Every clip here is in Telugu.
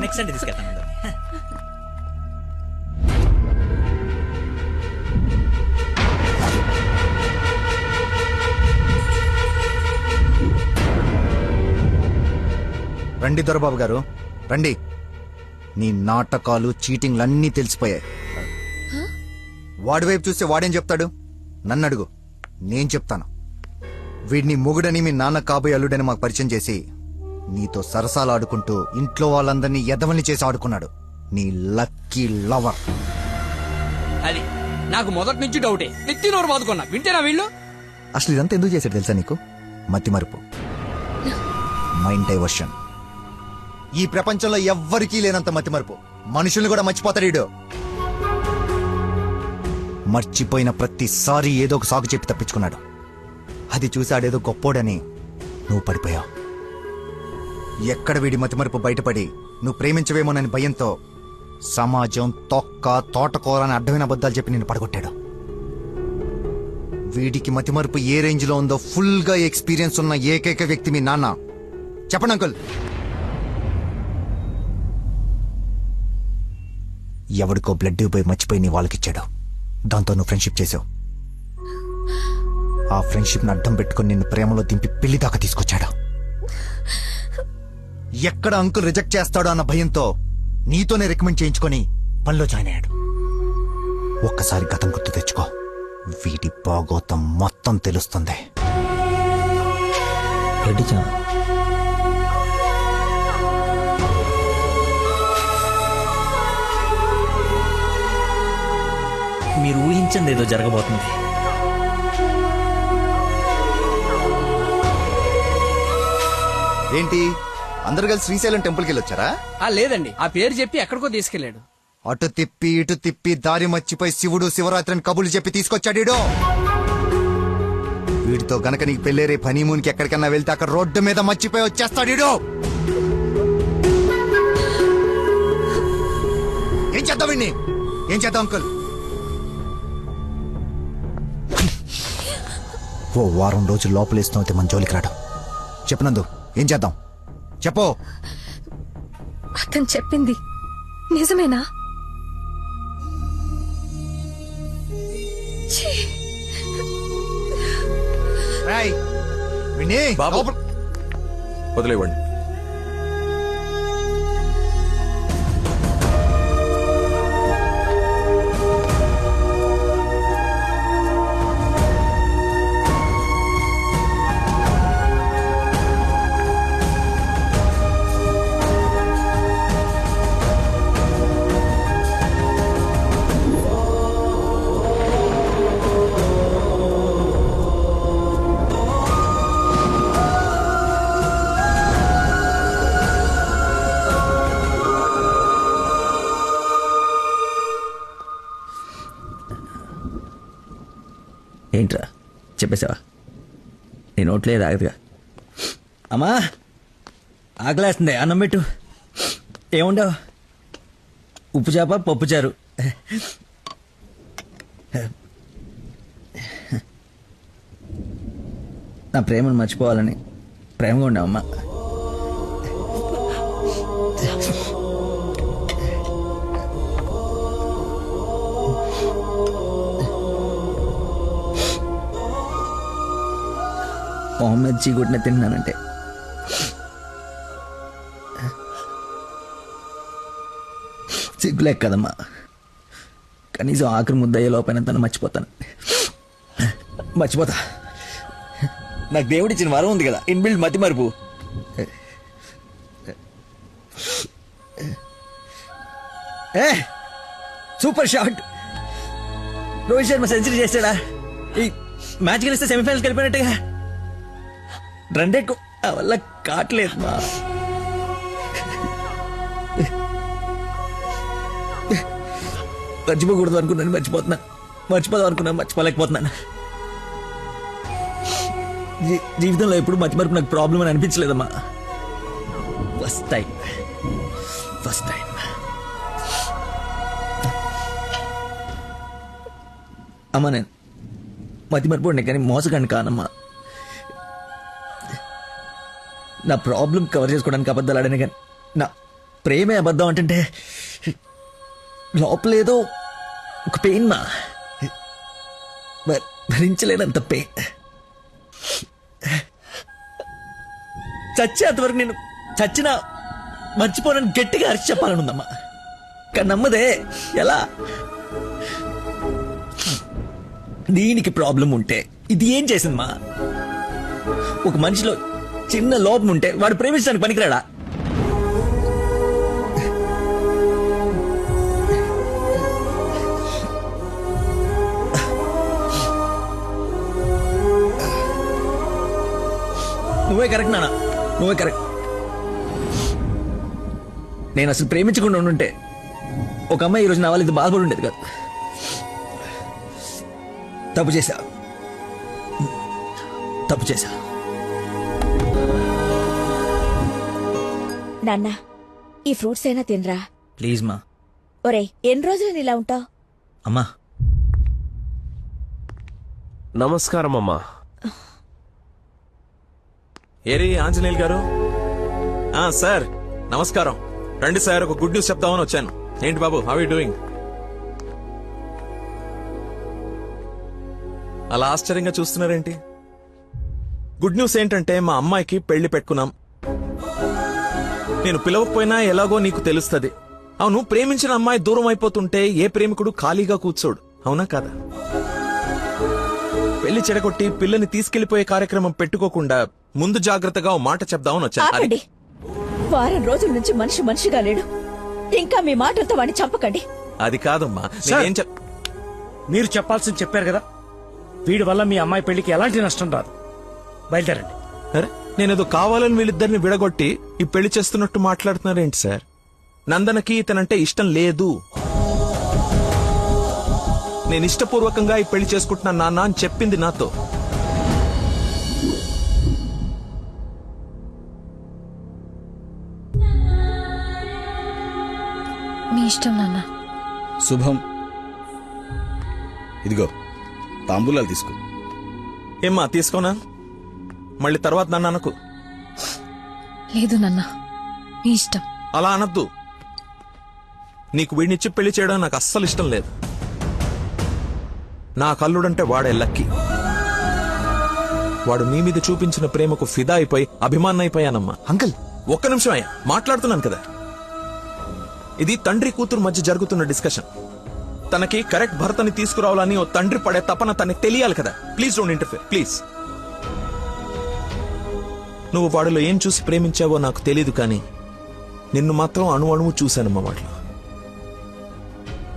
నెక్స్ట్ అంటే తీసుకెళ్తాను రండి దొరబాబు గారు. రండి. నీ నాటకాలు చీటింగ్లు అన్నీ తెలిసిపోయాయి. వాడి వైపు చూస్తే వాడేం చెప్తాడు? నన్ను అడుగు. నేను చెప్తాను. వీడిని మొగుడని మీ నాన్న కాబోయే అల్లుడని మాకు పరిచయం చేసి నీతో సరసాలు ఆడుకుంటూ ఇంట్లో వాళ్ళందరినీ ఎదవని చేసి ఆడుకున్నాడు. నీ లక్కీ లవర్. అది నాకు మొదటి నుంచి డౌటే. నెత్తి నోరు బాదుకున్నా. వింటేనా వీళ్ళు? అసలు ఇదంతా ఎందుకు చేశాడు తెలుసా నీకు? మతి మరుపు. Mind diversion. ఈ ప్రపంచంలో ఎవ్వరికీ లేనంత మతి మరుపు. మనుషుల్ని కూడా మర్చిపోతాడు మర్చిపోయిన ప్రతిసారి ఏదో ఒక సాగు చెప్పి తప్పించుకున్నాడు. అది చూసాడేదో గొప్పోడని నువ్వు పడిపోయావు. ఎక్కడ వీడి మతిమరుపు బయటపడి? నువ్వు ప్రేమించవేమోనని భయంతో సమాజం తొక్క తోటకూర అని అడ్డమైన అబద్ధాలు చెప్పి నిన్ను పడగొట్టాడు. వీడికి మతిమరుపు ఏ రేంజ్లో ఉందో ఫుల్గా ఎక్స్పీరియన్స్ ఉన్న ఏకైక వ్యక్తి మీ నాన్న. చెప్పండి అంకుల్. ఎవడికో బ్లడ్ పోయి మర్చిపోయి నీ వాళ్ళకిచ్చాడు. దాంతో నువ్వు ఫ్రెండ్షిప్ చేసావు ఆ ఫ్రెండ్షిప్ని అడ్డం పెట్టుకుని నిన్ను ప్రేమలో దింపి పెళ్ళి దాకా తీసుకొచ్చాడు. ఎక్కడ అంకుల్ రిజెక్ట్ చేస్తాడో అన్న భయంతో నీతోనే రికమెండ్ చేయించుకొని పనిలో జాయిన్ అయ్యాడు. ఒక్కసారి గతం గుర్తు తెచ్చుకో. వీడి బాగోతం మొత్తం తెలుస్తుంది. మీరు ఊహించింది ఏదో జరగబోతుంది. ఏంటి? అందరు కలిసి శ్రీశైలం టెంపుల్కి వెళ్ళొచ్చారా? ఆ లేదండి. ఆ పేరు చెప్పి ఎక్కడికో తీసుకెళ్ళాడు అటు తిప్పి ఇటు తిప్పి దారి మర్చిపోయి శివుడు శివరాత్రిని కబులు చెప్పి తీసుకొచ్చాడు. వీడితో గనక నీకు పెళ్ళేరే పనీమూన్కి ఎక్కడికన్నా వెళ్తే అక్కడ రోడ్డు మీద మర్చిపోయి వచ్చేస్తాడు. ఏం చేద్దాం వీడిని? ఏం చేద్దాం అంకుల్? ఓ వారం రోజులు లోపలేస్తున్నావు మన జోలికి రాడు చెప్పనందు ఏం చేద్దాం? చెప్పు. అతను చెప్పింది నిజమేనా? వదిలేవండి చెప్పేశావా? నీ నోట్లే ఆగదుగా అమ్మా ఆకలేస్తుంది అన్నం పెట్టు. ఏముండవు? ఉప్పు చేప పప్పు చారు. నా ప్రేమను మర్చిపోవాలని ప్రేమగా ఉండవమ్మా మొహమ్మద్ చీగుట్టిన తిన్నానంటే సిగ్గులేక కదమ్మా. కనీసం ఆఖరి ముద్దయ్యే లోపైన తను మర్చిపోతాను. మర్చిపోతా. నాకు దేవుడిచ్చిన వరం ఉంది కదా ఇన్బిల్డ్ మతి మరుపు. ఏ super shot. Rohit Sharma century చేశాడా ఈ మ్యాచ్ గెలిస్తే సెమీఫైనల్కి వెళ్ళిపోయినట్టుగా. రన్ వల్ల కాట్లేదు మా. మర్చిపోకూడదు అనుకున్నాను మర్చిపోతున్నాను మర్చిపోదాం అనుకున్నాను మర్చిపోలేకపోతున్నాను. జీవితంలో ఎప్పుడు మర్చి మరపు నాకు ప్రాబ్లం అని అనిపించలేదమ్మా. ఫస్ట్ టైం ఫస్ట్ టైం అమ్మా నేను మతి మరపు కానీ మోసగాన్ని కానమ్మా. నా ప్రాబ్లం కవర్ చేసుకోవడానికి అబద్ధాలు ఆడాను కానీ నా ప్రేమే అబద్ధం అంటే లోపలేదో ఒక పెయిన్ మా. భరించలేనంత పెయిన్ చచ్చేంతవరకు నేను చచ్చిన మర్చిపోనని గట్టిగా అరిచి చెప్పాలనుందమ్మా. కానీ నమ్మదే ఎలా? దీనికి ప్రాబ్లం ఉంటే ఇది ఏం చేసిందమ్మా? ఒక మనిషిలో చిన్న లోపం ఉంటే వాడు ప్రేమించడానికి పనికిరాడా? నువ్వే కరెక్ట్ నానా నువ్వే కరెక్ట్. నేను అసలు ప్రేమించకుండా ఉండుంటే ఒక అమ్మాయి ఈరోజు నా వాళ్ళు ఇది బాధపడి ఉండేది కాదు. తప్పు చేశా. తప్పు చేశా. నాన్న ఈ ఫ్రూట్స్ అయినా తినరా? ప్లీజ్ మా. ఒరే ఎన్ని రోజులు ఇలా ఉంటావు? అమ్మా. నమస్కారం అమ్మా. ఏరి ఆంజనేయులు గారు? ఆ సార్. నమస్కారం. రండి సార్ ఒక గుడ్ న్యూస్ చెప్దామని వచ్చాను. ఏంటి బాబు హౌ యూ డూయింగ్ అలా ఆశ్చర్యంగా చూస్తున్నారేంటి? గుడ్ న్యూస్ ఏంటంటే మా అమ్మాయికి పెళ్ళి పెట్టుకున్నాం. నేను పిలవకపోయినా ఎలాగో నీకు తెలుస్తది. అవును ప్రేమించిన అమ్మాయి దూరం అయిపోతుంటే ఏ ప్రేమికుడు ఖాళీగా కూర్చోడు. అవునా కాదా? పెళ్ళి చెడగొట్టి పిల్లని తీసుకెళ్ళిపోయే కార్యక్రమం పెట్టుకోకుండా ముందు జాగ్రత్తగా ఓ మాట చెప్దామని వచ్చాను. ఆపండి వారం రోజుల నుంచి మనిషి మనిషిగా లేడు. ఇంకా మీ మాటలతో వాడిని చంపకండి. అది కాదమ్మా. సార్. నేనేం చెప్ మీరు చెప్పాల్సింది చెప్పారు కదా? వీడి వల్ల మీ అమ్మాయి పెళ్ళికి ఎలాంటి నష్టం రాదు. బయలుదేరండి. అరే నేనేదో కావాలని వీళ్ళిద్దరిని విడగొట్టి ఈ పెళ్ళి చేస్తున్నట్టు మాట్లాడుతున్నారేంటి సార్? నందనకి ఇతనంటే ఇష్టం లేదు. నేను ఇష్టపూర్వకంగా ఈ పెళ్ళి చేసుకుంటున్నా నాన్న అని చెప్పింది నాతో. మీ ఇష్టం నాన్న. శుభం. ఇదిగో తాంబూలాలు తీసుకో. ఏమ్మా తీసుకోనా? మళ్ళీ తర్వాత నన్ను అనకు. లేదు నాన్న మీ ఇష్టం. అలా అనద్దు. నీకు వీడినిచ్చి పెళ్ళి చేయడం నాకు అస్సలు ఇష్టం లేదు. నా కల్లుడంటే వాడే లక్కీ. వాడు నీ మీద చూపించిన ప్రేమకు ఫిదా అయిపోయి అభిమానం అయిపోయానమ్మా. అంకుల్! ఒక్క నిమిషం అయ్యా మాట్లాడుతున్నాను కదా. ఇది తండ్రి కూతురు మధ్య జరుగుతున్న డిస్కషన్. తనకి కరెక్ట్ భర్తని తీసుకురావాలని ఓ తండ్రి పడే తపన తనకి తెలియాలి కదా. Please don't interfere please. నువ్వు వాడిలో ఏం చూసి ప్రేమించావో నాకు తెలియదు కానీ నిన్ను మాత్రం అణు అణువు చూశానమ్మా వాటిలో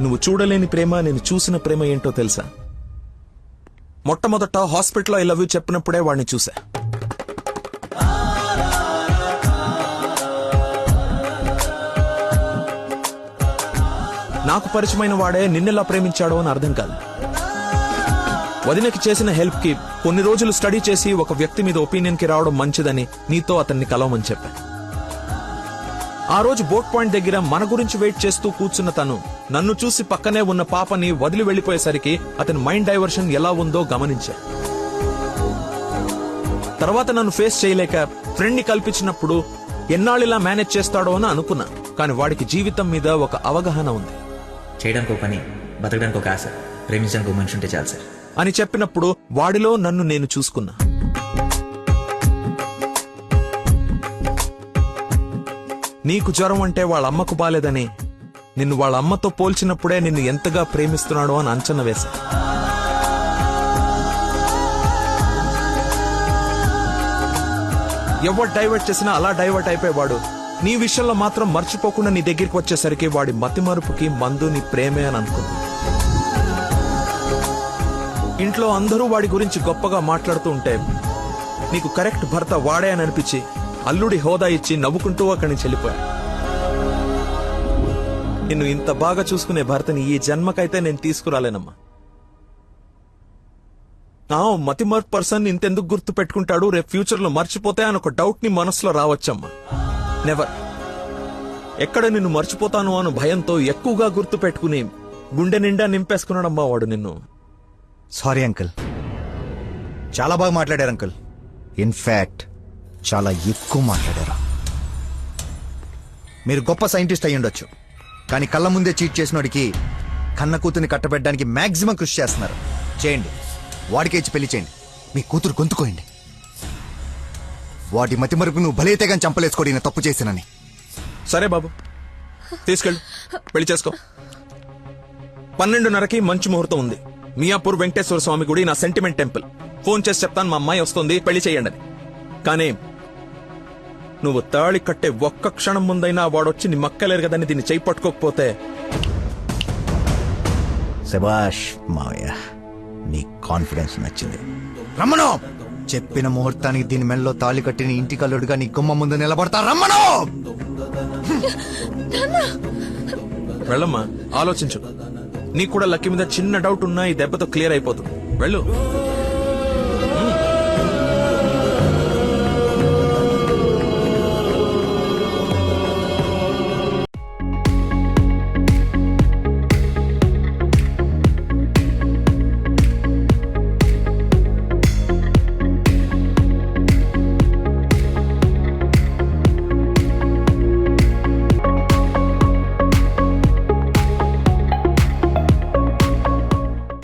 నువ్వు చూడలేని ప్రేమ నేను చూసిన ప్రేమ ఏంటో తెలుసా? మొట్టమొదట హాస్పిటల్లో ఐ లవ్ యూ చెప్పినప్పుడే వాడిని చూశా. నాకు పరిచయమైన వాడే నిన్నెలా ప్రేమించాడో అని అర్థం కాదు. వదినకి చేసిన హెల్ప్కి కొన్ని రోజులు స్టడీ చేసి ఒక వ్యక్తి మీద ఒపీనియన్కి రావడం మంచిదని నీతో అతన్ని కలవమని చెప్పాను ఆ రోజు బోట్ పాయింట్ దగ్గర మన గురించి వెయిట్ చేస్తూ కూర్చున్న తను నన్ను చూసి పక్కనే ఉన్న పాపని వదిలి వెళ్ళిపోయేసరికి అతని మైండ్ డైవర్షన్ ఎలా ఉందో గమనించా. తర్వాత నన్ను ఫేస్ చేయలేక ఫ్రెండ్ని కల్పించినప్పుడు ఎన్నాళ్ళిలా మేనేజ్ చేస్తాడో అని అనుకున్నా కానీ వాడికి జీవితం మీద ఒక అవగాహన ఉంది. చేయడానికి ఒక పని బతకడానికి ఒక ఆశ ప్రేమించడానికి ఒక మనిషి ఉంటే చాలు సార్. అని చెప్పినప్పుడు వాడిలో నన్ను నేను చూసుకున్నా. నీకు జ్వరం అంటే వాళ్ళ అమ్మకు బాలేదని నిన్ను వాళ్ళ అమ్మతో పోల్చినప్పుడే నిన్ను ఎంతగా ప్రేమిస్తున్నాడో అని అంచనా వేశా. ఎవరు డైవర్ట్ చేసినా అలా డైవర్ట్ అయిపోయేవాడు. నీ విషయంలో మాత్రం మర్చిపోకుండా నీ దగ్గరికి వచ్చేసరికి వాడి మతిమరుపుకి మందు నీ ప్రేమే అని అనుకున్నా. ఇంట్లో అందరూ వాడి గురించి గొప్పగా మాట్లాడుతూ ఉంటే నీకు కరెక్ట్ భర్త వాడే అని అనిపించి అల్లుడి హోదా ఇచ్చి నవ్వుకుంటూ అక్కడి నుంచి వెళ్ళిపోయా నిన్ను ఇంత బాగా చూసుకునే భర్తని ఈ జన్మకైతే నేను తీసుకురాలేనమ్మా. నా మతిమర్ పర్సన్ ఇంతెందుకు గుర్తు పెట్టుకుంటాడు రేపు ఫ్యూచర్లో మర్చిపోతే అని ఒక డౌట్ని మనసులో రావచ్చమ్మా. నెవర్ ఎక్కడ నిన్ను మర్చిపోతాను అను భయంతో ఎక్కువగా గుర్తు పెట్టుకుని గుండె నిండా నింపేసుకున్నాడమ్మా వాడు నిన్ను. సారీ అంకుల్ చాలా బాగా మాట్లాడారు అంకుల్ ఇన్ఫ్యాక్ట్ చాలా ఎక్కువ మాట్లాడారు. మీరు గొప్ప సైంటిస్ట్ అయి ఉండొచ్చు. కానీ కళ్ళ ముందే చీట్ చేసినోడికి కన్న కూతుర్ని కట్టబెట్టడానికి మాక్సిమం కృషి చేస్తున్నారు. చేయండి. వాడికే ఇచ్చి పెళ్ళి చేయండి. మీ కూతురు గొంతుకోయండి. వాటి మతి మరుపు నువ్వు భలేతే చంపలేసుకోడి నేను తప్పు చేసినని. సరే బాబు. తీసుకెళ్ళు. పెళ్ళి చేసుకో. పన్నెండున్నరకి మంచి ముహూర్తం ఉంది. మియాపూర్ వెంకటేశ్వర స్వామి గుడి నా సెంటిమెంట్ టెంపుల్. ఫోన్ చేసి చెప్తాను మా అమ్మాయి వస్తుంది పెళ్ళి చేయండి కానీ నువ్వు తాళి కట్టే ఒక్క క్షణం ముందైనా వాడొచ్చి నీ మక్కలేరు కదని దీన్ని చేయి పట్టుకోకపోతే శబాష్ మావయ్య నీ కాన్ఫిడెన్స్ నచ్చింది. రమ్మను! చెప్పిన ముహూర్తానికి దీని మెల్లో తాళి కట్టిన ఇంటి కల్లుడుగా నీ గుమ్మ ముందు నిలబడతా రమ్మను! వెళ్ళమ్మా ఆలోచించు. నీకు కూడా లక్కీ మీద చిన్న డౌట్ ఉన్నా ఈ దెబ్బతో క్లియర్ అయిపోతుంది. వెళ్ళు.